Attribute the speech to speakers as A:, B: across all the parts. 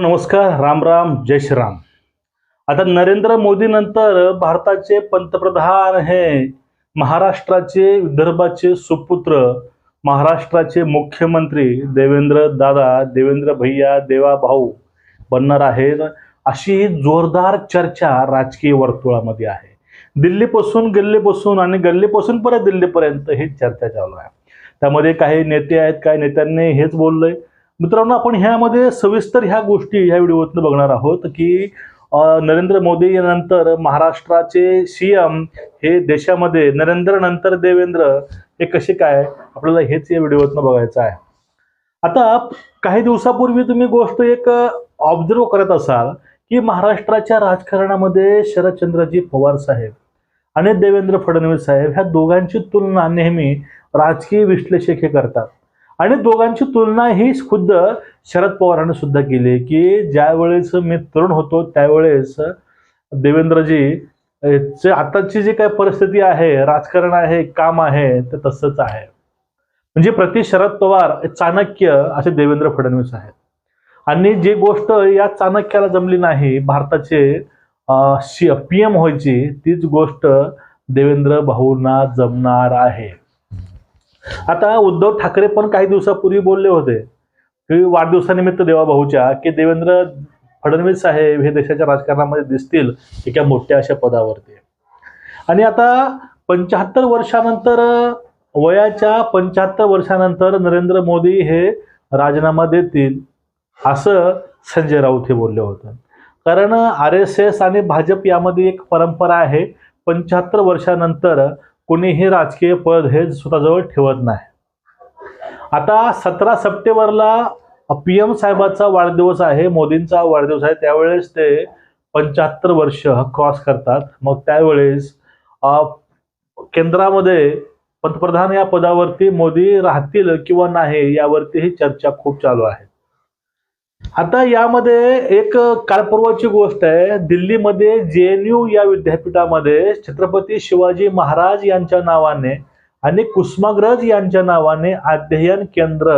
A: नमस्कार राम राम जय श्रीराम. आता नरेंद्र मोदीनंतर भारताचे पंतप्रधान हे महाराष्ट्राचे विदर्भाचे सुपुत्र महाराष्ट्राचे मुख्यमंत्री देवेंद्र दादा देवेंद्र भैया देवा भाऊ बनणार आहेत अशी जोरदार चर्चा राजकीय वर्तुळामध्ये आहे. दिल्लीपासून गल्लीपासून आणि गल्लीपासून परत दिल्लीपर्यंत ही चर्चा चालू आहे. त्यामध्ये काही नेते आहेत काही नेत्यांनी हेच बोललंय. मित्रांनो आपण ह्यामध्ये सविस्तर ह्या गोष्टी ह्या व्हिडिओतनं बघणार आहोत की नरेंद्र मोदी यानंतर महाराष्ट्राचे सी एम हे देशामध्ये नरेंद्र नंतर देवेंद्र हे कसे काय? आपल्याला हेच या व्हिडिओतनं बघायचं आहे. आता काही दिवसापूर्वी तुम्ही गोष्ट एक ऑब्झर्व करत असाल की महाराष्ट्राच्या राजकारणामध्ये शरदचंद्रजी पवार साहेब आणि देवेंद्र फडणवीस साहेब ह्या दोघांची तुलना नेहमी राजकीय विश्लेषक हे करतात. आणि दोघांची तुलना ही खुद्द शरद पवारांनी सुद्धा केली की ज्या वेळेस मी तरुण होतो त्यावेळेस देवेंद्रजी आताची जी काय परिस्थिती आहे राजकारण आहे काम आहे ते तसंच आहे. म्हणजे प्रति शरद पवार चाणक्य असे देवेंद्र फडणवीस आहेत. आणि जी गोष्ट या चाणक्याला जमली नाही भारताचे पी एम व्हायची तीच गोष्ट देवेंद्र भाऊंना जमणार आहे. आता उद्धव ठाकरे पण काही दिवसापूर्वी बोलले होते की वाढदिवसानिमित्त देवाभाऊच्या की देवेंद्र फडणवीस साहेब हे देशाच्या राजकारणामध्ये दिसतील एका मोठ्या अशा पदावरती. आणि आता पंच्याहत्तर वर्षानंतर वयाच्या पंच्याहत्तर वर्षानंतर नरेंद्र मोदी हे राजीनामा देतील असं संजय राऊत हे बोलले होते. कारण आर एस एस आणि भाजप यामध्ये एक परंपरा आहे पंच्याहत्तर वर्षानंतर कोणीही राजकीय पद हे स्वतःजवळ ठेवत नाही. आता सतरा सप्टेंबरला पी एम साहेबाचा वाढदिवस आहे मोदींचा वाढदिवस आहे त्यावेळेस ते पंच्याहत्तर वर्ष क्रॉस करतात. मग त्यावेळेस केंद्रामध्ये पंतप्रधान या पदावरती मोदी राहतील किंवा नाही यावरती ही चर्चा खूप चालू आहे. आता यामध्ये एक कालपूर्वाची गोष्ट आहे. दिल्लीमध्ये जे एन यू या विद्यापीठामध्ये छत्रपती शिवाजी महाराज यांच्या नावाने आणि कुसुमाग्रज यांच्या नावाने अध्ययन केंद्र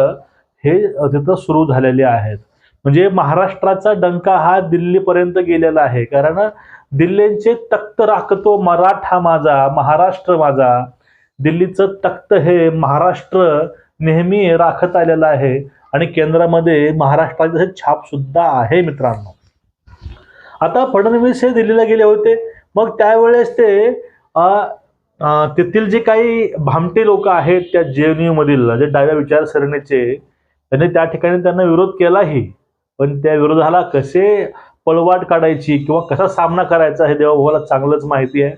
A: हे तिथं सुरू झालेले आहेत. म्हणजे महाराष्ट्राचा डंका हा दिल्लीपर्यंत गेलेला आहे. कारण दिल्लीचे तख्त राखतो मराठा माझा महाराष्ट्र माझा. दिल्लीचं तख्त हे महाराष्ट्र नेहमी राखत आलेलं आहे आणि केंद्रामध्ये महाराष्ट्राचे छाप सुद्धा आहे मित्रांनो. आता फडणवीस हे दिल्लीला गेले होते. मग त्यावेळेस ते तेथील जे काही भामटे लोक आहेत त्या जे एन मधील जे डाव्या विचारसरणीचे त्यांनी त्या ठिकाणी त्यांना विरोध केलाही. पण त्या विरोधाला कसे पळवाट काढायची किंवा कसा सामना करायचा हे देवाभावाला चांगलंच माहिती आहे.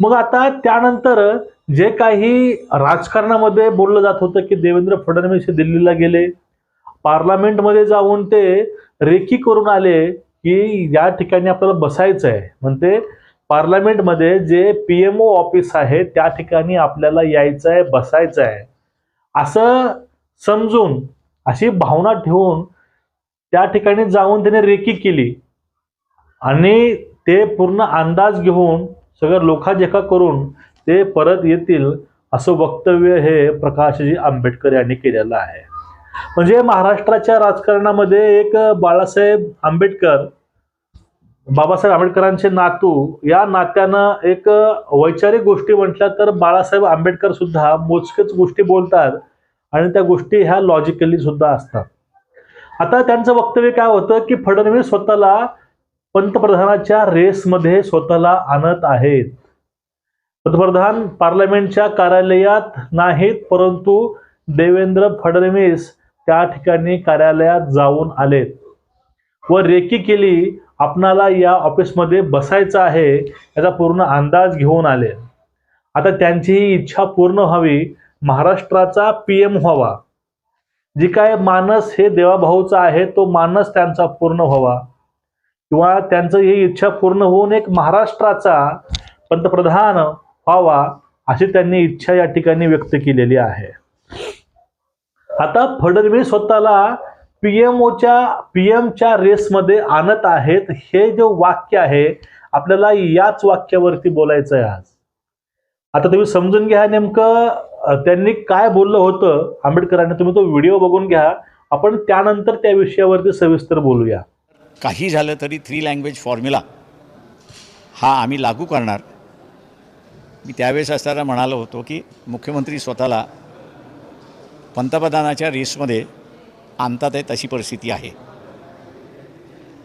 A: मग आता त्यानंतर जे काही राजकारणामध्ये बोललं जात होतं की देवेंद्र फडणवीस हे दिल्लीला गेले पार्लमेंटमध्ये जाऊन ते रेकी करून आले की या ठिकाणी आपल्याला बसायचं आहे म्हणते पार्लमेंटमध्ये J P M O office आहे त्या ठिकाणी आपल्याला यायचं आहे बसायचं आहे असं समजून अशी भावना ठेवून त्या ठिकाणी जाऊन त्याने रेकी केली. आणि ते पूर्ण अंदाज घेऊन सगळं लोखाजेखा करून ते परत येतील असं वक्तव्य हे प्रकाशजी आंबेडकर यांनी केलेलं आहे. म्हणजे महाराष्ट्राच्या राजकारणामध्ये एक बाळासाहेब आंबेडकर बाबासाहेब आंबेडकरांचे नातू या नात्यानं एक वैचारिक गोष्टी म्हटल्या तर बाळासाहेब आंबेडकर सुद्धा मोजकेच गोष्टी बोलतात आणि त्या गोष्टी ह्या लॉजिकली सुद्धा असतात. आता त्यांचं वक्तव्य काय होतं की फडणवीस स्वतःला पंतप्रधानाच्या रेसमध्ये स्वतःला आणत आहेत. पंतप्रधान पार्लमेंटच्या कार्यालयात नाहीत परंतु देवेंद्र फडणवीस त्या ठिकाणी कार्यालयात जाऊन आलेत. व रेकी केली आपणाला या ऑफिसमध्ये बसायचं आहे याचा पूर्ण अंदाज घेऊन आले. आता त्यांची ही इच्छा पूर्ण व्हावी महाराष्ट्राचा पी एम व्हावा. जी काय मानस हे देवाभाऊचा आहे तो मानस त्यांचा पूर्ण व्हावा. किंवा त्यांचं ही इच्छा पूर्ण होऊन एक महाराष्ट्राचा पंतप्रधान व्हावा अशी त्यांनी इच्छा या ठिकाणी व्यक्त केलेली आहे. आता फडणवीस स्वतःला पीएमओच्या पीएमच्या रेसमध्ये आणत आहेत. हे जे वाक्य आहे आपल्याला याच वाक्यावरती बोलायचं आहे आज. आता तुम्ही समजून घ्या नेमकं त्यांनी काय बोललं होतं आंबेडकरांनी. तुम्ही तो व्हिडिओ बघून घ्या. आपण त्यानंतर त्या विषयावरती सविस्तर बोलूया.
B: काही झालं तरी थ्री लँग्वेज फॉर्म्युला हा आम्ही लागू करणार. मी त्यावेळेस असताना म्हणालो होतो की मुख्यमंत्री स्वतःला पंतप्रधानाच्या रेसमध्ये आणतात आहे तशी परिस्थिती आहे.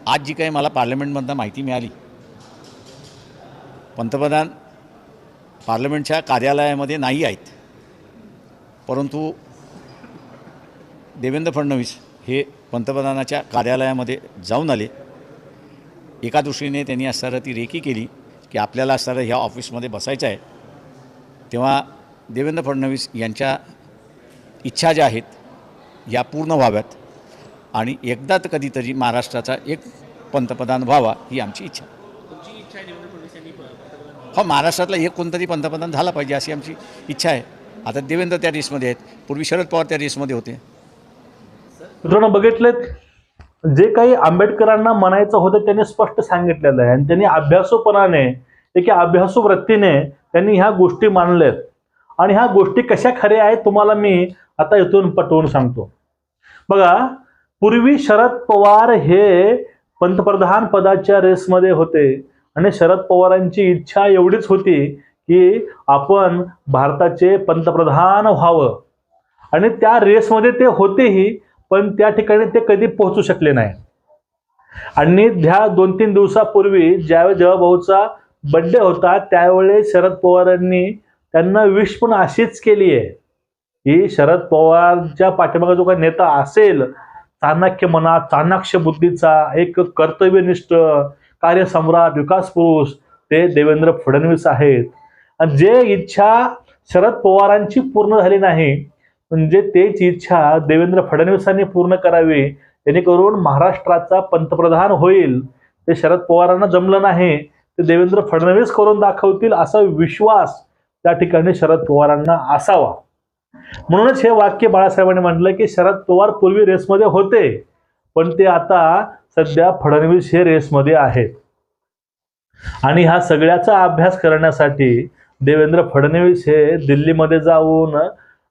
B: आज जी काही मला पार्लमेंटमधनं माहिती मिळाली पंतप्रधान पार्लमेंटच्या कार्यालयामध्ये नाही आहेत परंतु देवेंद्र फडणवीस हे पंतप्रधानाच्या कार्यालयामध्ये जाऊन आले. एका दृष्टीने त्यांनी असताना ती रेकी केली की आपल्याला असताना ह्या ऑफिसमध्ये बसायचं आहे. तेव्हा देवेंद्र फडणवीस यांच्या इच्छा ज्या आहेत या पूर्ण व्हाव्यात. आणि एकदा तर कधीतरी महाराष्ट्राचा एक पंतप्रधान व्हावा ही आमची इच्छा. हो महाराष्ट्रातला एक कोणतरी पंतप्रधान झाला पाहिजे अशी आमची इच्छा आहे. आता देवेंद्र त्या रेसमध्ये आहेत. पूर्वी शरद पवार त्या रेसमध्ये होते.
A: मित्रांनो बघितलेत? जे काही आंबेडकरांना म्हणायचं होतं त्यांनी स्पष्ट सांगितलेलं आहे. आणि त्यांनी अभ्यासूपणाने एका अभ्यासू वृत्तीने त्यांनी ह्या गोष्टी मांडल्यात. आणि ह्या गोष्टी कशा खऱ्या आहेत तुम्हाला मी आता इथून पटवून सांगतो. बघा पूर्वी शरद पवार हे पंतप्रधान पदाच्या रेसमध्ये होते. आणि शरद पवारांची इच्छा एवढीच होती की आपण भारताचे पंतप्रधान व्हावं. आणि त्या रेसमध्ये ते होतेही पण त्या ठिकाणी ते कधी पोहोचू शकले नाही. आणि ह्या दोन तीन दिवसापूर्वी ज्यावेळेस जेव्हा भाऊचा बड्डे होता त्यावेळेस शरद पवारांनी त्यांना विश पण अशीच केली आहे की शरद पवारच्या पाठीमागे जो काही नेता असेल चाणक्य मना चाणाक्ष बुद्धीचा एक कर्तव्यनिष्ठ कार्यसम्राट विकास पुरुष ते देवेंद्र फडणवीस आहेत. आणि जे इच्छा शरद पवारांची पूर्ण झाली नाही म्हणजे तेच इच्छा देवेंद्र फडणवीसांनी पूर्ण करावी जेणेकरून महाराष्ट्राचा पंतप्रधान होईल ते शरद पवारांना जमलं नाही. ते देवेंद्र फडणवीस करून दाखवतील असा विश्वास त्या ठिकाणी शरद पवारांना असावा. म्हणूनच हे वाक्य बाळासाहेबांनी म्हटलं की शरद पवार पूर्वी रेसमध्ये होते पण ते आता सध्या फडणवीस हे रेसमध्ये आहेत. आणि ह्या सगळ्याचा अभ्यास करण्यासाठी देवेंद्र फडणवीस हे दिल्लीमध्ये जाऊन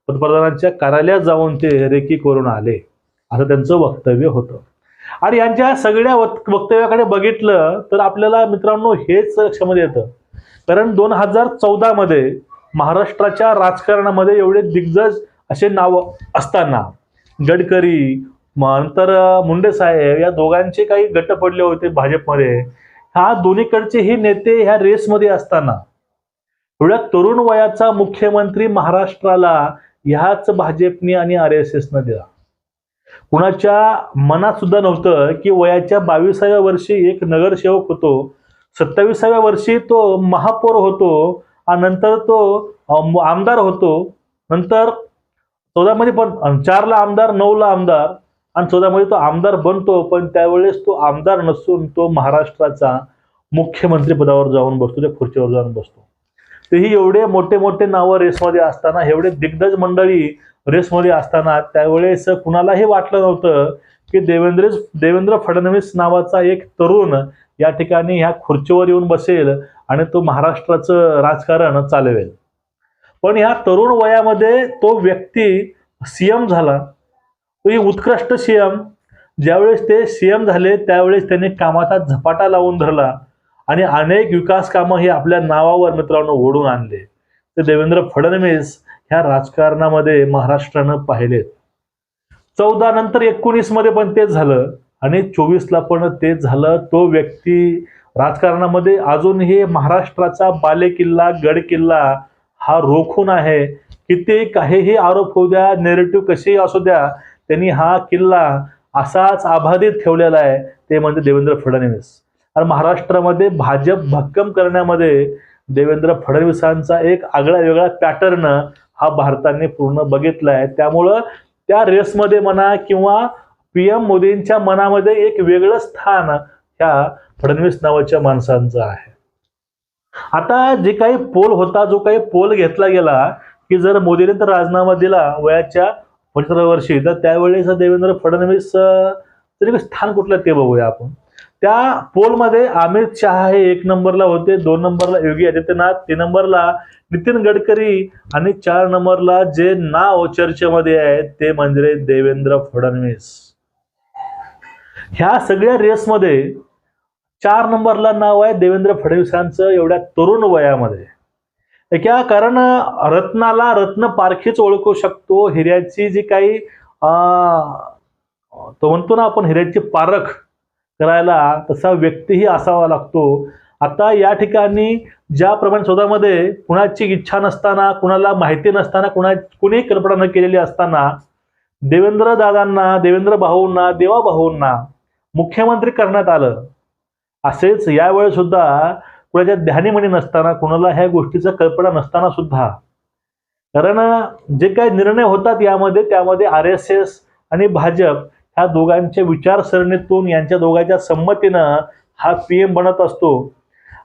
A: पंतप्रधानांच्या कार्यालयात जाऊन ते रेकी करून आले. असं त्यांचं वक्तव्य होतं. आणि यांच्या सगळ्या वक्तव्याकडे बघितलं तर आपल्याला मित्रांनो हेच लक्षामध्ये येतं. कारण दोन हजार चौदामध्ये महाराष्ट्राच्या राजकारणामध्ये एवढे दिग्गज असे नाव असताना गडकरी नंतर मुंडे साहेब या दोघांचे काही गट पडले होते भाजपमध्ये. हा दोन्हीकडचे हे नेते ह्या रेसमध्ये असताना एवढ्या तरुण वयाचा मुख्यमंत्री महाराष्ट्राला ह्याच भाजपने आणि आर एस एसनं दिला. कुणाच्या मनात सुद्धा नव्हतं की वयाच्या बावीसाव्या वर्षी एक नगरसेवक होतो. सत्तावीसाव्या वर्षी तो महापौर होतो आणि नंतर तो आमदार होतो. नंतर चौदामध्ये पण चारला आमदार नऊला आमदार आणि चौदामध्ये तो आमदार बनतो. पण त्यावेळेस तो आमदार नसून तो महाराष्ट्राचा मुख्यमंत्री पदावर जाऊन बसतो त्या खुर्चीवर जाऊन बसतो. तेही एवढे मोठे मोठे नावं रेसमध्ये असताना एवढे दिग्गज मंडळी रेसमध्ये असताना त्यावेळेस कुणालाही वाटलं नव्हतं की देवेंद्र देवेंद्र फडणवीस नावाचा एक तरुण या ठिकाणी ह्या खुर्चीवर येऊन बसेल आणि तो महाराष्ट्राचं राजकारण चालवेल. पण ह्या तरुण वयामध्ये तो व्यक्ती सीएम झाला. तो ही उत्कृष्ट सीएम ज्यावेळेस ते सीएम झाले त्यावेळेस त्यांनी कामाचा झपाटा लावून धरला आणि अनेक विकास कामं हे आपल्या नावावर मित्रांनो ओढून आणले. ते देवेंद्र फडणवीस ह्या राजकारणामध्ये महाराष्ट्रानं पाहिलेत चौदा नंतर एकोणीसमध्ये पण तेच झालं आणि चोवीसला पण तेच झालं. तो व्यक्ती राजकारणामध्ये अजूनही महाराष्ट्राचा बालेकिल्ला गड किल्ला हा रोखून आहे. किती काहीही आरोप होऊ द्या नेरेटिव्ह कसेही असू द्या त्यांनी हा किल्ला असाच आबाधित ठेवलेला आहे. ते म्हणजे देवेंद्र फडणवीस. आणि महाराष्ट्रामध्ये भाजप भक्कम करण्यामध्ये देवेंद्र फडणवीसांचा एक आगळा वेगळा पॅटर्न हा भारताने पूर्ण बघितला आहे त्यामुळं त्या रेसमध्ये म्हणा किंवा पी एम मोदींच्या मनामध्ये एक वेगळं स्थान ह्या फडणवीस नावाच्या माणसांचं आहे. आता जे काही पोल होता जो काही पोल घेतला गेला की जर मोदीने तर राजीनामा दिला वयाच्या पंचवीस वर्षी तर त्यावेळेस देवेंद्र फडणवीस तरी स्थान कुठलं ते बघूया आपण. त्या पोलमध्ये अमित शहा हे एक नंबरला होते दोन नंबरला योगी आदित्यनाथ तीन नंबरला नितीन गडकरी आणि चार नंबरला जे नाव चर्चेमध्ये आहे ते म्हणजे देवेंद्र फडणवीस. ह्या सगळ्या रेसमध्ये चार नंबरला नाव आहे देवेंद्र फडणवीसांचं एवढ्या तरुण वयामध्ये. क्या कारण रत्नाला रत्न पारखीच ओळखू शकतो. हिऱ्याची जी काही अं, तो म्हणतो ना आपण हिऱ्याची पारख करायला तसा व्यक्तीही असावा लागतो. आता या ठिकाणी ज्याप्रमाणे स्वतःमध्ये कुणाची इच्छा नसताना कुणाला माहिती नसताना कुणा कुणीही कल्पना न केलेली असताना देवेंद्र दादांना देवेंद्र भाऊंना देवा भाऊंना मुख्यमंत्री करण्यात आलं असेच यावेळी सुद्धा कुणाच्या ध्यानीमणी नसताना कुणाला ह्या गोष्टीचा कल्पना नसताना सुद्धा. कारण जे काही निर्णय होतात यामध्ये त्यामध्ये आर एस एस आणि भाजप ह्या दोघांच्या विचारसरणीतून यांच्या दोघांच्या संमतीनं हा पी एम बनत असतो.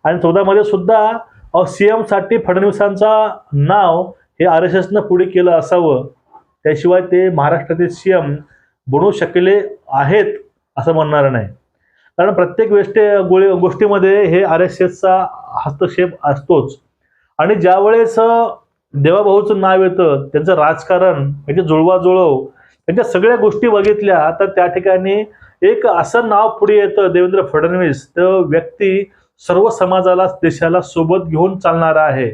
A: आणि चौदामध्ये सुद्धा सी एमसाठी फडणवीसांचा नाव हे आर एस एसनं पुढे केलं असावं. त्याशिवाय ते महाराष्ट्रातील सी एम बनू शकले आहेत असं म्हणणार नाही. कारण प्रत्येक वेष्टे गोळी गोष्टीमध्ये हे आर एस एसचा हस्तक्षेप असतोच. आणि ज्यावेळेस देवाभाऊचं नाव येतं त्यांचं राजकारण त्यांची जुळवाजुळव त्यांच्या सगळ्या गोष्टी बघितल्या तर त्या ठिकाणी एक असं नाव पुढे येतं देवेंद्र फडणवीस तर व्यक्ती सर्व समाजाला देशाला सोबत घेऊन चालणारा आहे.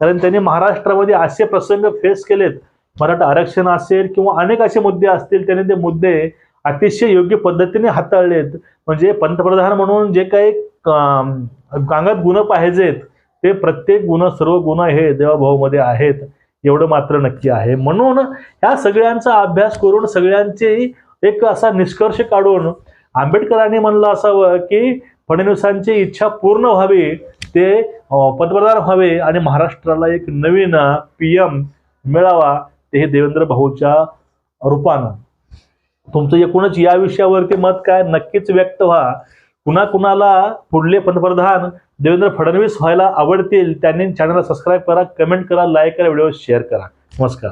A: कारण त्यांनी महाराष्ट्रामध्ये असे प्रसंग फेस केलेत. मराठा आरक्षण असेल किंवा अनेक असे मुद्दे असतील त्यांनी ते मुद्दे अतिशय योग्य पद्धतीने हाताळलेत. म्हणजे पंतप्रधान म्हणून जे काही अं, अंगात गुण पाहिजेत ते प्रत्येक गुण सर्व गुण हे देवाभाऊमध्ये आहेत. एवढं मात्र नक्की आहे. म्हणून ह्या सगळ्यांचा अभ्यास करून सगळ्यांची एक असा निष्कर्ष काढून आंबेडकरांनी म्हणलं असावं की फडणवीसांची इच्छा पूर्ण व्हावी ते पंतप्रधान व्हावे आणि महाराष्ट्राला एक नवीन पी एम मिळावा ते हे देवेंद्र भाऊच्या रूपानं. तुमचं एकूणच या विषयावरती मत काय? नक्कीच व्यक्त व्हा. कुणा कुणाला पुढले पंतप्रधान देवेंद्र फडणवीस व्हायला आवडतील त्यांनी चॅनलला सबस्क्राईब करा कमेंट करा लाईक करा व्हिडिओ शेअर करा. नमस्कार.